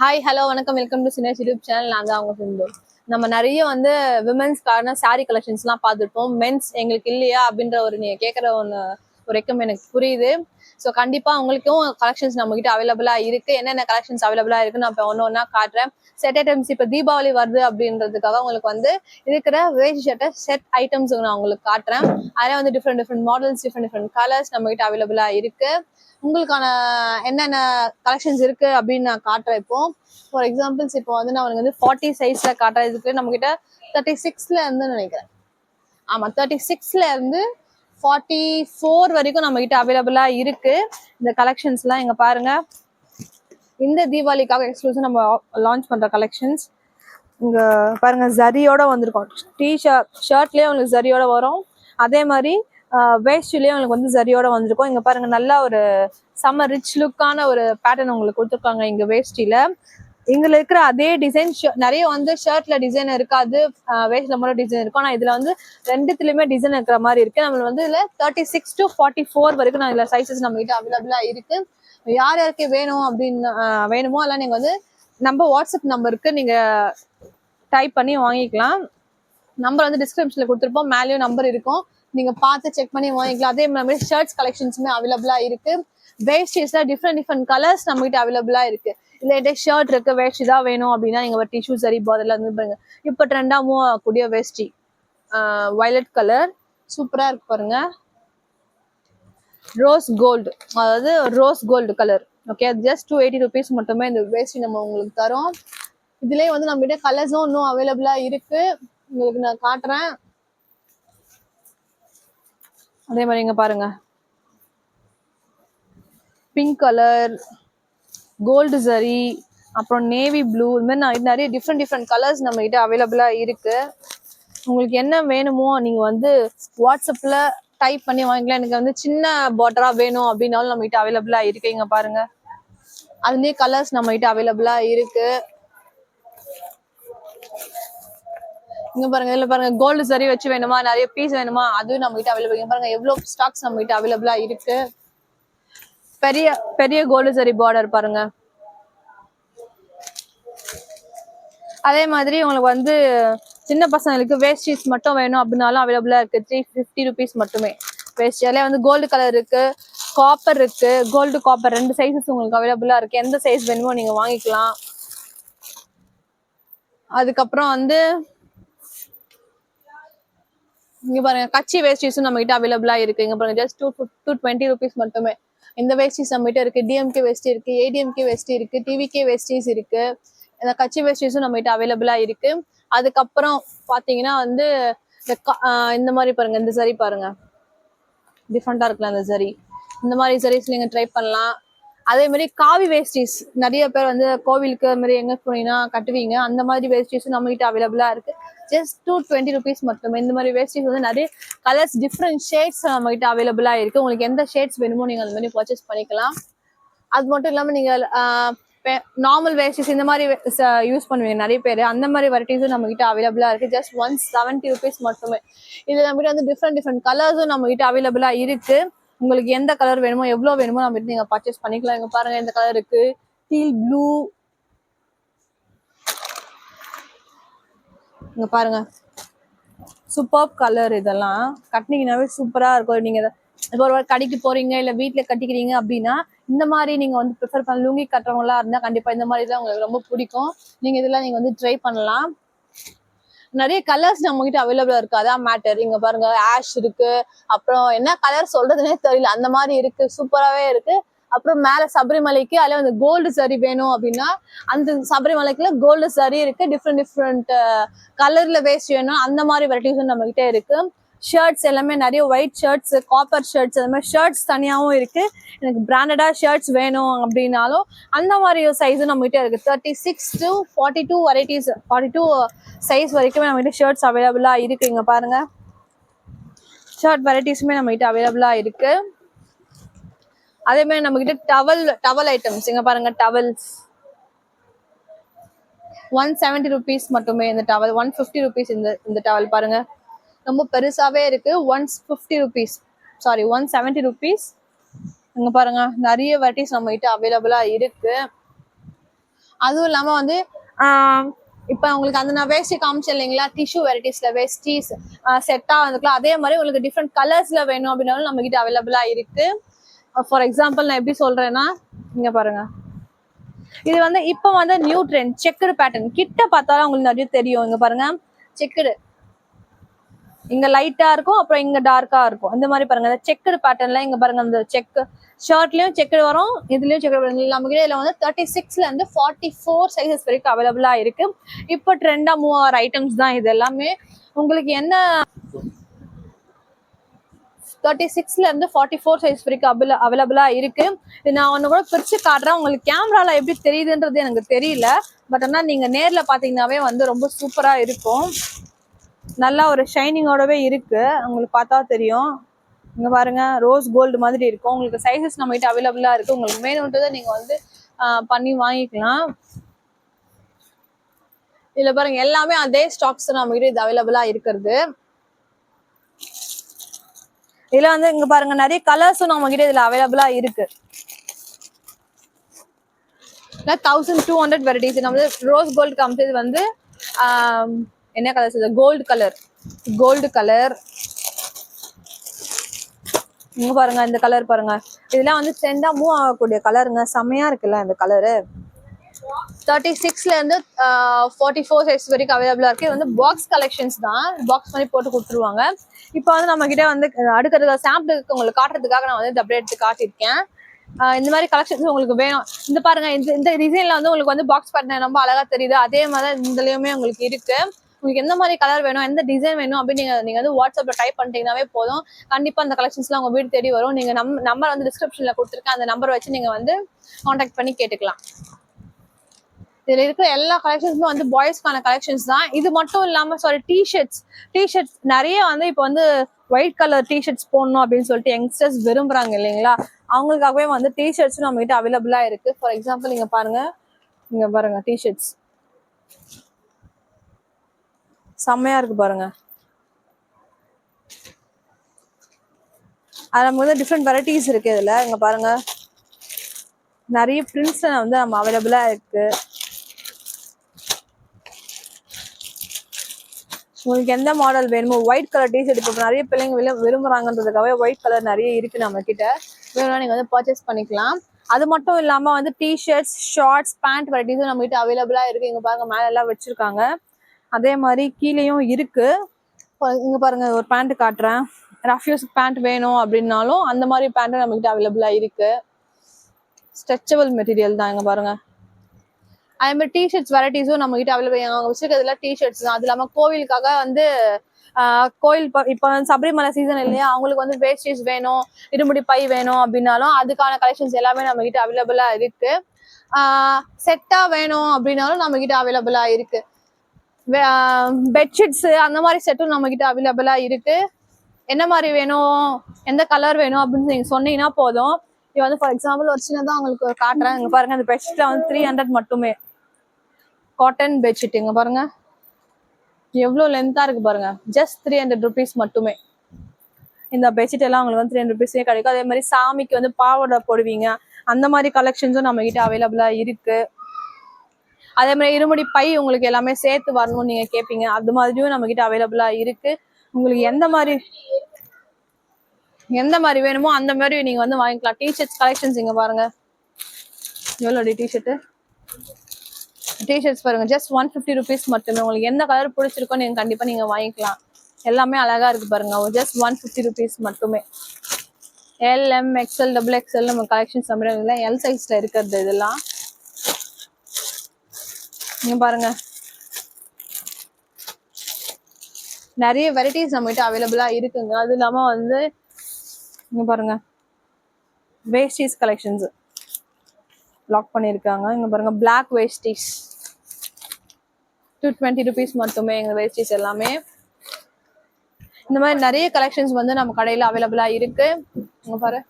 Hi hello வணக்கம். Welcome to Sinesh YouTube channel நான் தான் அவங்க சிந்து. நம்ம நிறைய வந்து விமென்ஸ்க்கான சாரீ கலெக்ஷன்ஸ்லாம் பார்த்துருப்போம். மென்ஸ் எங்களுக்கு இல்லையா அப்படின்ற ஒரு நீங்கள் கேட்குற ஒன்று ஒரு ரெக்கம் எனக்கு புரியுது. ஸோ கண்டிப்பாக உங்களுக்கும் கலெக்ஷன்ஸ் நம்மகிட்ட அவைலபிளாக இருக்குது என்னென்ன கலெக்ஷன்ஸ் அவைலபிளாக இருக்குன்னு நான் இப்போ ஒன்று ஒன்றா காட்டுறேன். செட் ஐட்டம்ஸ் இப்போ தீபாவளி வருது அப்படின்றதுக்காக உங்களுக்கு வந்து இருக்கிற வேஸ்ட் ஷர்ட்டை செட் ஐட்டம்ஸ் நான் உங்களுக்கு காட்டுறேன். அதில் வந்து different different models different different colours நம்மகிட்ட அவைலபிளாக இருக்குது உங்களுக்கான என்னென்ன கலெக்ஷன்ஸ் இருக்கு அப்படின்னு நான் காட்டுறேன் இப்போ. ஃபார் எக்ஸாம்பிள்ஸ் இப்போ வந்து நான் உங்களுக்கு வந்து ஃபார்ட்டி சைஸ்ல காட்டுறதுக்கு நம்ம கிட்ட தேர்ட்டி சிக்ஸ்ல இருந்து நினைக்கிறேன். ஆமா தேர்ட்டி சிக்ஸ்ல இருந்து ஃபார்ட்டி ஃபோர் வரைக்கும் நம்ம கிட்ட அவைலபிளா இருக்கு. இந்த கலெக்ஷன்ஸ்லாம் இங்க பாருங்க. இந்த தீபாவளிக்காக எக்ஸ்க்ளூசிவ் நம்ம லான்ச் பண்ற கலெக்ஷன்ஸ் இங்க பாருங்க ஜரியோட வந்திருக்கும். டி ஷர்ட் ஷர்ட்லயே உங்களுக்கு ஜரியோட வரும். அதே மாதிரி வேஸ்ட்லயே உங்களுக்கு வந்து ஜரியோட வந்திருக்கும். இங்க பாருங்க நல்ல ஒரு செம்ம ரிச் லுக்கான ஒரு பேட்டர்ன் உங்களுக்கு கொடுத்துருக்காங்க இங்க வேஷ்டியில இங்குல இருக்கிற அதே டிசைன் நிறைய வந்து ஷர்ட்ல டிசைன் இருக்காது வேஸ்ட்ல மட்டும் டிசைன் இருக்கும். ஆனா இதுல வந்து ரெண்டுத்துலயுமே டிசைன் இருக்கிற மாதிரி இருக்கு. நம்ம வந்து இதுல thirty six to forty four வரைக்கும் நான் இதுல சைசஸ் நம்ம கிட்ட அவைலபிளா இருக்கு. யார் யாருக்கு வேணும் அப்படின்னு வேணுமோ எல்லாம் நீங்க வந்து நம்ம வாட்ஸ்அப் நம்பருக்கு நீங்க டைப் பண்ணி வாங்கிக்கலாம். நம்பர் வந்து டிஸ்கிரிப்ஷன்ல கொடுத்துருப்போம். மேலேயும் நம்பர் இருக்கும். நீங்க பார்த்து செக் பண்ணி வாங்கிக்கலாம். அதே மாதிரி ஷர்ட்ஸ் கலெக்ஷன்ஸுமே அவைலபிளா இருக்கு. வேஸ்டீஸ்ல டிஃப்ரெண்ட் டிஃப்ரெண்ட் கலர்ஸ் நம்ம கிட்ட அவைலபிளா இருக்கு. இல்ல ஷர்ட் இருக்கு வேஷ்டி தான் வேணும் அப்படின்னா நீங்க டிஷ்யூ சரி பாதல இருந்து பாருங்க. இப்போ ட்ரெண்டா மூவ் ஆகக்கூடிய வேஷ்டி வயலட் கலர் சூப்பரா இருக்கு பாருங்க. ரோஸ் கோல்டு அதாவது rose gold colour okay just two eighty rupees மட்டுமே இந்த வேஷ்டி நம்ம உங்களுக்கு தரோம். இதுலயே வந்து நம்ம கிட்ட கலர்ஸும் இன்னும் அவைலபிளா இருக்கு. உங்களுக்கு நான் காட்டுறேன். அதே மாதிரி இங்க பாருங்க. பிங்க் கலர் கோல்டு சரி அப்புறம் நேவி ப்ளூ இது மாதிரி நிறைய- நிறைய டிஃப்ரெண்ட் டிஃப்ரெண்ட் கலர்ஸ் நம்ம கிட்ட அவைலபிளா இருக்கு. உங்களுக்கு என்ன வேணுமோ நீங்க வந்து வாட்ஸ்அப்ல டைப் பண்ணி வாங்கிக்கலாம். எனக்கு வந்து சின்ன பாட்டரா வேணும் அப்படின்னாலும் நம்ம கிட்ட அவைலபிளா இருக்கு. இங்க பாருங்க. அதுலயே கலர்ஸ் நம்ம கிட்ட அவைலபிளா இருக்கு. இங்க பாருங்க இதுல பாருங்க கோல்டு சரி வச்சு வேணுமா? நிறைய பீஸ் வேணுமா? அதுவும் நம்ம கிட்ட அவைலபிள் இங்க பாருங்க எவ்வளவு ஸ்டாக்ஸ் நம்ம கிட்ட அவைலபிளா இருக்கு. பெரிய பெரிய கோல்டு சரி பார்டர் பாருங்க. அதே மாதிரி உங்களுக்கு வந்து சின்ன பசங்களுக்கு வேஸ்டீஸ் மட்டும் வேணும் அப்படின்னாலும் அவைலபிளா இருக்கு. த்ரீ ஃபிஃப்டி ருபீஸ் மட்டுமே. வேஸ்ட் அதே வந்து கோல்டு கலர் இருக்கு காப்பர் இருக்கு. கோல்டு காப்பர் ரெண்டு சைஸஸ் உங்களுக்கு அவைலபிளா இருக்கு. எந்த சைஸ் வேணுமோ நீங்க வாங்கிக்கலாம். அதுக்கப்புறம் வந்து இங்க பாருங்க கட்சி வேஸ்டிஸும் நம்ம கிட்ட அவைலபிளா இருக்கு. இங்க பாருங்க just two two twenty rupees மட்டுமே. இந்த வேஸ்டிஸ் நம்ம கிட்ட இருக்கு டிஎம்கே வேஸ்டி இருக்கு ஏடிஎம்கே வேஸ்டி இருக்கு டிவிகே வேஸ்டிஸ் இருக்கு. இந்த கட்சி வேஸ்டிஸும் நம்ம கிட்ட அவைலபிளா இருக்கு. அதுக்கப்புறம் பாத்தீங்கன்னா வந்து இந்த இந்த மாதிரி பாருங்க இந்த சரி பாருங்க. டிஃப்ரெண்டா இருக்கலாம் இந்த சரி. இந்த மாதிரி sarees நீங்க ட்ரை பண்ணலாம். அதே மாதிரி காவி வேஸ்டிஸ் நிறைய பேர் வந்து கோவிலுக்கு அது மாதிரி எங்க போனீங்கன்னா கட்டுவீங்க. அந்த மாதிரி வேஸ்டிஸும் நம்ம கிட்ட அவைலபிளா இருக்கு. ஜஸ்ட் டூ டுவெண்ட்டி ருபீஸ் மட்டுமே. இந்த மாதிரி வேஸ்டீஸ் வந்து நிறைய கலர்ஸ் டிஃப்ரெண்ட் ஷேட்ஸ் நம்ம கிட்ட அவைலபிளா இருக்கு. உங்களுக்கு எந்த ஷேட்ஸ் வேணுமோ நீங்க அந்த மாதிரி பர்ச்சேஸ் பண்ணிக்கலாம். அது மட்டும் இல்லாம நீங்க நார்மல் வேஸ்டிஸ் இந்த மாதிரி யூஸ் பண்ணுவீங்க நிறைய பேர். அந்த மாதிரி வெரைட்டிஸும் நம்ம கிட்ட அவைலபிளா இருக்கு. ஜஸ்ட் ஒன் செவன்ட்டி ருபீஸ் மட்டுமே. இது நம்ம கிட்ட வந்து டிஃப்ரெண்ட் டிஃப்ரெண்ட் கலர்ஸும் நம்ம கிட்ட அவைலபிளா இருக்கு. உங்களுக்கு எந்த கலர் வேணுமோ எவ்வளவு வேணுமோ நம்ம கிட்ட நீங்க பர்ச்சேஸ் பண்ணிக்கலாம். இங்க பாருங்க இந்த கலர் இருக்கு. டீல் ப்ளூ இங்க பாருங்க. சூப்பர் கலர் இதெல்லாம். கட்டினீங்கன்னாவே சூப்பரா இருக்கும். நீங்க இப்போ ஒரு கடைக்கு போறீங்க இல்ல வீட்டில் கட்டிக்கிறீங்க அப்படின்னா இந்த மாதிரி நீங்க வந்து ப்ரிஃபர் பண்ண லுங்கி கட்டுறவங்களா இருந்தா கண்டிப்பா இந்த மாதிரி தான் உங்களுக்கு ரொம்ப பிடிக்கும். நீங்க இதெல்லாம் நீங்க வந்து ட்ரை பண்ணலாம். நிறைய கலர்ஸ் நம்ம கிட்ட அவைலபிளா இருக்கு. அதான் மேட்டர் இங்க பாருங்க ஆஷ் இருக்கு. அப்புறம் என்ன கலர் சொல்றதுனே தெரியல. அந்த மாதிரி இருக்கு. சூப்பராவே இருக்கு. அப்புறம் மேல சபரிமலைக்கு அதுல வந்து கோல்டு சரி வேணும் அப்படின்னா அந்த சபரிமலைக்குள்ள கோல்டு சரி இருக்கு டிஃப்ரெண்ட் டிஃப்ரெண்ட் கலர்ல வேஸ்ட் வேணும். அந்த மாதிரி வெரைட்டிஸும் நம்ம கிட்ட இருக்கு. ஷர்ட்ஸ் எல்லாமே நிறைய ஒயிட் ஷர்ட்ஸ் காப்பர் ஷர்ட்ஸ் அந்த மாதிரி ஷர்ட்ஸ் தனியாகவும் இருக்கு. எனக்கு பிராண்டடா ஷர்ட்ஸ் வேணும் அப்படின்னாலும் அந்த மாதிரி சைஸும் நம்ம இருக்குது இருக்கு. Thirty six to forty two varieties forty two size வரைக்குமே நம்ம கிட்ட ஷர்ட்ஸ் அவைலபிளா இருக்கு. இங்க பாருங்க. ஷர்ட் வெரைட்டிஸுமே நம்ம கிட்ட அவைலபிளா இருக்கு. அதே மாதிரி நம்ம கிட்ட டவல் டவல் ஐட்டம்ஸ் இங்க பாருங்க டவல்ஸ் ஒன் செவன்டி ருபீஸ் மட்டுமே இந்த டவல் ஒன் ஃபிஃப்டி ருபீஸ் இந்த இந்த டவல் பாருங்க. ரொம்ப பெருசாவே இருக்கு. One fifty rupees sorry one seventy rupees இங்க பாருங்க நிறைய வெரைட்டிஸ் நம்ம கிட்ட அவைலபிளா இருக்கு. அதுவும் இல்லாம வந்து இப்போ இப்ப உங்களுக்கு அந்த நான் வேஷ்டி காமிச்சேன் இல்லைங்களா? டிஷ்யூ வெரைட்டிஸ்ல வேஸ்டிஸ் செட்டா வந்துக்கலாம். அதே மாதிரி உங்களுக்கு டிஃப்ரெண்ட் கலர்ஸ்ல வேணும் அப்படின்னாலும் நம்ம கிட்ட அவைலபிளா இருக்கு. ஃபார் எக்ஸாம்பிள் நான் எப்படி சொல்றேன்னா இங்க பாருங்க. இது வந்து இப்போ வந்து நியூ ட்ரெண்ட் செக்குடு பேட்டர்ன் கிட்ட பார்த்தாலும் உங்களுக்கு நிறைய தெரியும். இங்க பாருங்க. செக்குடு இங்க லைட்டா இருக்கும் அப்புறம் இங்க டார்க்கா இருக்கும். இந்த மாதிரி பாருங்க. இந்த செக்குடு பேட்டர்ன்ல இங்க பாருங்க அந்த செக் ஷர்ட்லயும் செக்குடு வரும் இதுலயும் செக்குடு வரும். நம்ம கிட்ட இதுல வந்து தேர்ட்டி சிக்ஸ்ல இருந்து ஃபார்ட்டி ஃபோர் சைசஸ் வரைக்கும் அவைலபிளா இருக்கு. இப்போ ட்ரெண்டா மூவ் ஆகிற ஐட்டம்ஸ் தான் இது எல்லாமே. உங்களுக்கு என்ன தேர்ட்டி சிக்ஸ்ல இருந்து ஃபார்ட்டி ஃபோர் சைஸ் வரைக்கும் அபில அவைலபிளா இருக்கு. இது நான் ஒன்று கூட பிரிச்சு காட்டுறேன். உங்களுக்கு கேமரால எப்படி தெரியுதுன்றது எனக்கு தெரியல. பட் ஆனால் நீங்க நேர்ல பாத்தீங்கன்னாவே வந்து ரொம்ப சூப்பரா இருக்கும். நல்லா ஒரு ஷைனிங்கோடவே இருக்கு. உங்களுக்கு பார்த்தா தெரியும். இங்க பாருங்க ரோஸ் கோல்டு மாதிரி இருக்கும். உங்களுக்கு சைஸஸ் நம்ம கிட்ட அவைலபிளா இருக்கு. உங்களுக்கு வேணுன்றதை நீங்க வந்து பண்ணி வாங்கிக்கலாம். இதுல பாருங்க எல்லாமே அதே ஸ்டாக்ஸ் நம்ம கிட்ட இது அவைலபிளா இருக்கிறது. இதுல வந்து இங்க பாருங்க நிறைய கலர்ஸும் நம்ம கிட்ட இதுல அவைலபிளா இருக்கு. தௌசண்ட் டூ ஹண்ட்ரட் வெரைட்டிஸ் நம்ம ரோஸ் கோல்டு காமிச்சது வந்து என்ன கலர் இது கோல்டு கலர் கோல்டு கலர் இங்க பாருங்க இந்த கலர் பாருங்க. இதெல்லாம் வந்து ட்ரெண்டா மூவ் ஆகக்கூடிய கலருங்க செம்மையா இருக்குல்ல இந்த கலரு தேர்ட்டி சிக்ஸ்ல இருந்து ஃபார்ட்டி ஃபோர் சைஸ் வரைக்கும் அவைலபிளா இருக்கு. இது வந்து பாக்ஸ் கலெக்ஷன்ஸ் தான். பாக்ஸ் மாதிரி போட்டு கொடுத்துருவாங்க. இப்போ வந்து நம்ம கிட்ட வந்து அடுக்கிறது சாம்பிளுக்கு உங்களுக்கு காட்டுறதுக்காக நான் வந்து இந்த அப்படியே எடுத்து காட்டியிருக்கேன். இந்த மாதிரி கலெக்ஷன்ஸ் உங்களுக்கு வேணும். இந்த பாருங்க இந்த இந்த டிசைன்ல வந்து உங்களுக்கு வந்து பாக்ஸ் பேட்டர்ன் ரொம்ப அழகா தெரியுது. அதே மாதிரி தான் இதுலயுமே உங்களுக்கு இருக்கு. உங்களுக்கு எந்த மாதிரி கலர் வேணும் எந்த டிசைன் வேணும் அப்படின்னு நீங்க வந்து வாட்ஸ்அப்ல டைப் பண்ணிட்டீங்கன்னாவே போதும். கண்டிப்பா அந்த கலெக்ஷன்ஸ்லாம் உங்க வீடு தேடி வரும். நீங்க நம் நம்பர் வந்து டிஸ்கிரிப்ஷன்ல கொடுத்துருக்கேன். அந்த நம்பர் வச்சு நீங்க வந்து காண்டாக்ட் பண்ணி கேட்டுக்கலாம். இதுல இருக்கிற எல்லா கலெக்ஷன்ஸுமே வந்து பாய்ஸ்க்கான கலெக்ஷன்ஸ் தான். இது மட்டும் இல்லாம சாரி டிஷர்ட்ஸ் டிஷர்ட்ஸ் நிறைய வந்து இப்போ வந்து ஒயிட் கலர் டிஷர்ட்ஸ் போடணும் அப்படின்னு சொல்லிட்டு யங்ஸ்டர்ஸ் விரும்புறாங்க இல்லைங்களா? அவங்களுக்காகவே வந்து டிஷர்ட்ஸும் நம்ம கிட்ட அவைலபிளா இருக்கு. ஃபார் எக்ஸாம்பிள் இங்க பாருங்க. இங்க பாருங்க டிஷர்ட்ஸ் செம்மையா இருக்கு பாருங்க. அது நமக்கு வந்து டிஃப்ரெண்ட் வெரைட்டிஸ் இருக்கு இதுல. இங்க பாருங்க. நிறைய பிரிண்ட்ஸ் வந்து நம்ம அவைலபிளா இருக்கு. உங்களுக்கு எந்த மாடல் வேணுமோ ஒயிட் கலர் டிஷர்ட் இப்போ நிறைய பிள்ளைங்க விரும்ப- விரும்புறாங்கன்றதுக்காகவே ஒயிட் கலர் நிறைய இருக்கு நம்ம கிட்ட வேணும்னா நீங்க வந்து பர்ச்சேஸ் பண்ணிக்கலாம். அது மட்டும் இல்லாம வந்து டிஷர்ட்ஸ் ஷார்ட்ஸ் பேண்ட் வெரைட்டிஸும் நம்ம கிட்ட அவைலபிளா இருக்கு. இங்க பாருங்க மேல எல்லாம் வச்சிருக்காங்க. அதே மாதிரி கீழேயும் இருக்கு. இங்க பாருங்க ஒரு பேண்ட் காட்டுறேன். ரஃப்யூஸ் பேண்ட் வேணும் அப்படின்னாலும் அந்த மாதிரி பேண்ட்டும் நம்ம கிட்ட அவைலபிளா இருக்கு. ஸ்ட்ரெச்சபிள் மெட்டீரியல் தான் இங்க பாருங்க. அதே மாதிரி டிஷர்ட்ஸ் வெரைட்டிஸும் நம்ம கிட்ட அவைலபிள் அவங்க வச்சிருக்கிறதுல டிஷர்ட்ஸ் தான். அது இல்லாம கோவிலுக்காக வந்து கோயில் இப்போ வந்து சபரிமலை சீசன் இல்லையா அவங்களுக்கு வந்து வேஸ்டேஜ் வேணும் இருமுடி பை வேணும் அப்படின்னாலும் அதுக்கான கலெக்ஷன்ஸ் எல்லாமே நம்ம கிட்ட அவைலபிளா இருக்கு. செட்டா வேணும் அப்படின்னாலும் நம்ம கிட்ட அவைலபிளா இருக்கு. பெட்ஷீட்ஸ் அந்த மாதிரி செட்டும் நம்ம கிட்ட அவைலபிளா இருக்கு. என்ன மாதிரி வேணும் எந்த கலர் வேணும் அப்படின்னு நீங்க சொன்னீங்கன்னா போதும். இது வந்து ஃபார் எக்ஸாம்பிள் ஒரு சின்னதாக உங்களுக்கு காட்டுறேன். இங்கே பாருங்க அந்த பெட்ஷீட்ல வந்து த்ரீ ஹண்ட்ரட் மட்டுமே. காட்டன் பெட்ஷீட் இங்க பாருங்க. எவ்வளோ லென்த்தா இருக்கு பாருங்க. ஜஸ்ட் த்ரீ ஹண்ட்ரட் ருபீஸ் மட்டுமே. இந்த பெட்ஷீட் எல்லாம் உங்களுக்கு வந்து த்ரீ ஹண்ட்ரட் ருபீஸே கிடைக்கும். அதே மாதிரி சாமிக்கு வந்து பாவாடை போடுவீங்க. அந்த மாதிரி கலெக்ஷன்ஸும் நம்ம கிட்ட அவைலபிளா இருக்கு. அதே மாதிரி இருமுடி பை உங்களுக்கு எல்லாமே சேர்த்து வரணும்னு நீங்க கேட்பீங்க அது மாதிரியும் நம்ம கிட்ட அவைலபிளா இருக்கு. உங்களுக்கு எந்த மாதிரி எந்த மாதிரி வேணுமோ அந்த மாதிரி நீங்க வந்து வாங்கிக்கலாம். டிஷர்ட்ஸ் கலெக்ஷன்ஸ் இங்க பாருங்க. எவ்வளோ டிஷர்ட்டு டிஷர்ட்ஸ் பாருங்க. ஜஸ்ட் ஒன் ஃபிஃப்டி ருபீஸ் மட்டுமே. உங்களுக்கு எந்த கலர் பிடிச்சிருக்கோ நீங்க கண்டிப்பா நீங்க வாங்கிக்கலாம். எல்லாமே அழகா இருக்கு பாருங்க. ஜஸ்ட் ஒன் ஃபிஃப்டி ருபீஸ் மட்டுமே. L M XL double XL நம்ம கலெக்ஷன்ஸ் நம்ம எல் சைஸ்ல இருக்கிறது இதெல்லாம். நீங்கள் பாருங்க. நிறைய வெரைட்டிஸ் நம்மகிட்ட அவைலபிளா இருக்குங்க. அது இல்லாம வந்து இங்க பாருங்க. வேஸ்டீஸ் கலெக்ஷன்ஸ் லாக் பண்ணியிருக்காங்க. இங்க பாருங்க பிளாக் வேஸ்டிஸ் டூ டுவெண்ட்டி ருபீஸ் மட்டுமே எங்க வேஸ்டிஸ் எல்லாமே. இந்த மாதிரி நிறைய கலெக்ஷன்ஸ் வந்து நம்ம கடையில் அவைலபிளா இருக்கு. இங்க பாரு.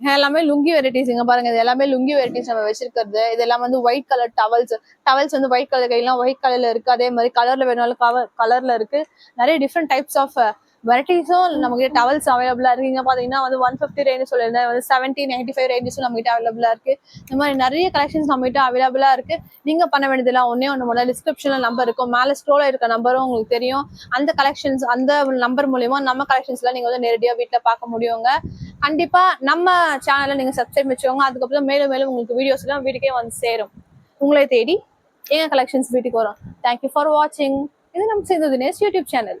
எல்லாமே லுங்கி வெரைட்டிஸ் இங்க பாருங்க இது எல்லாமே லுங்கி வெரைட்டிஸ் நம்ம வச்சிருக்கிறது. இது எல்லாம் வந்து ஒயிட் கலர் டவல்ஸ் டவல்ஸ் வந்து ஒயிட் கலர் கையெல்லாம் ஒயிட் கலர்ல இருக்கு. அதே மாதிரி கலர்ல வேணாலும் கலர் கலர்ல இருக்கு. நிறைய டிஃப்ரெண்ட் டைப்ஸ் ஆஃப் வெரைட்டிஸும் நம்மகிட்ட டவல்ஸ் அவைலபிளா இருக்கு. இங்க பாத்தீங்கன்னா வந்து ஒன் ஃபிஃப்டி ரேஞ்சு சொல்லியிருந்தேன். வந்து செவன்டி நைன்டி ஃபைவ் ரேஞ்சஸும் நம்மகிட்ட அவைலபிளாக அவைலபிளா இருக்கு. இந்த மாதிரி நிறைய கலெக்ஷன்ஸ் நம்மகிட்ட அவைலபிளாக அவைலபிளா இருக்கு. நீங்க பண்ண வேண்டியதெல்லாம் ஒன்னே ஒன்று முதல்ல டிஸ்கிரிப்ஷன்ல நம்பர் இருக்கும். மேல ஸ்க்ரோல இருக்க நம்பரும் உங்களுக்கு தெரியும். அந்த கலெக்ஷன்ஸ் அந்த நம்பர் மூலியமா நம்ம கலெக்ஷன்ஸ்லாம் நீங்க வந்து நேரடியா வீட்ல பார்க்க முடியுங்க. கண்டிப்பா நம்ம சேனலை நீங்க சப்ஸ்கிரைப் வச்சுக்கோங்க. அதுக்கப்புறம் மேலும் மேலும் உங்களுக்கு வீடியோஸ் எல்லாம் வீட்டுக்கே வந்து சேரும். உங்களை தேடி எங்க கலெக்ஷன்ஸ் வீட்டுக்கு வரும். தேங்க்யூ ஃபார் வாட்சிங் இது நம்ம சேர்ந்தது நேஸ் யூடியூப் சேனல்